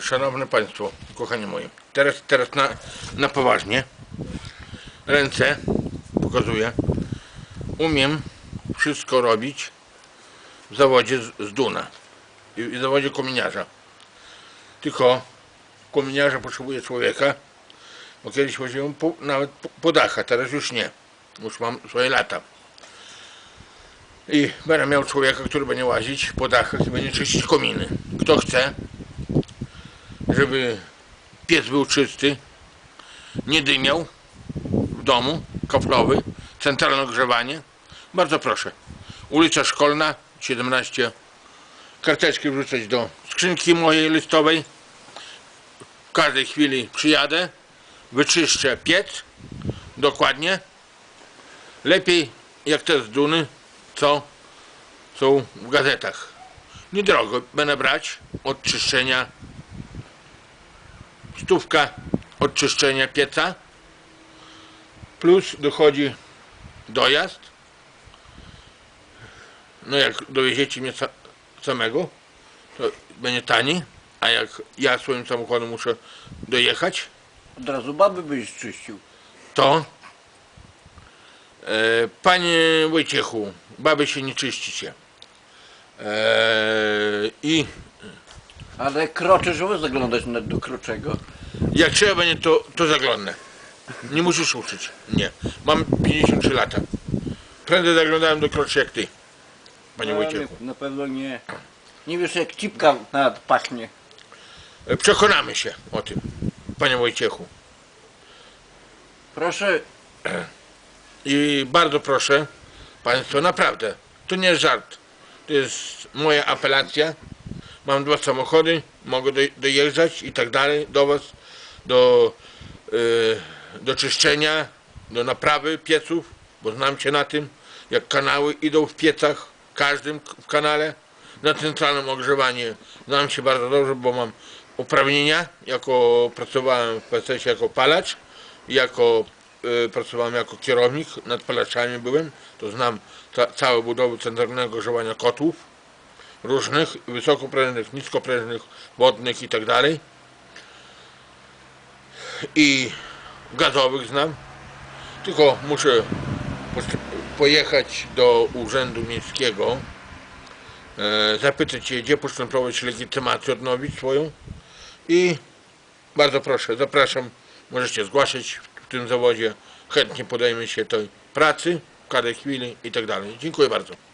Szanowne Państwo, kochani moi, teraz, teraz na, na poważnie. Ręce pokazuję. Umiem wszystko robić w zawodzie z, z Duna i w zawodzie kominiarza. Tylko kominiarza potrzebuje człowieka, bo kiedyś chodziłem po, nawet po, po dachach, teraz już nie. Już mam swoje lata. I będę miał człowieka, który będzie łazić po dachach i będzie czyścić kominy. Kto chce, żeby piec był czysty, nie dymiał w domu, kaflowy, centralne ogrzewanie, bardzo proszę. Ulica Szkolna, 17. Karteczki wrzucać do skrzynki mojej listowej. W każdej chwili przyjadę, wyczyszczę piec dokładnie. Lepiej jak te z Duny, co są w gazetach. Niedrogo będę brać od czyszczenia stówka od czyszczenia pieca plus dochodzi dojazd no jak dowieziecie mnie sa- samego to będzie taniej a jak ja swoim samochodem muszę dojechać Od razu baby byś czyścił. to e, panie Wojciechu baby się nie czyścicie e, i Ale krocze, żeby zaglądać do kroczego. Jak trzeba będzie, to, to zaglądnę. Nie musisz uczyć. Nie. Mam 53 lata. Prędzej zaglądałem do kroczy jak ty, panie Ale Wojciechu. Na pewno nie. Nie wiesz jak cipka nawet pachnie. E, Przekonamy się o tym, panie Wojciechu. Proszę, I bardzo proszę państwa, naprawdę, to nie jest żart. To jest moja apelacja. Mam dwa samochody, mogę doj- dojeżdżać i tak dalej do was, do, y, do czyszczenia, do naprawy pieców, bo znam się na tym, jak kanały idą w piecach, każdym w kanale, na centralnym ogrzewanie znam się bardzo dobrze, bo mam uprawnienia, jako pracowałem w PSS jako palacz, jako y, pracowałem jako kierownik, nad palaczami byłem, to znam ca całe budowy centralnego ogrzewania kotłów, różnych, wysokoprężnych, niskoprężnych, wodnych i tak dalej. I gazowych znam. Tylko muszę pojechać do urzędu miejskiego, e, zapytać się, gdzie postępować legitymację odnowić swoją i bardzo proszę, zapraszam, możecie zgłaszać w tym zawodzie, chętnie podejmę się tej pracy w każdej chwili i tak dalej. Dziękuję bardzo.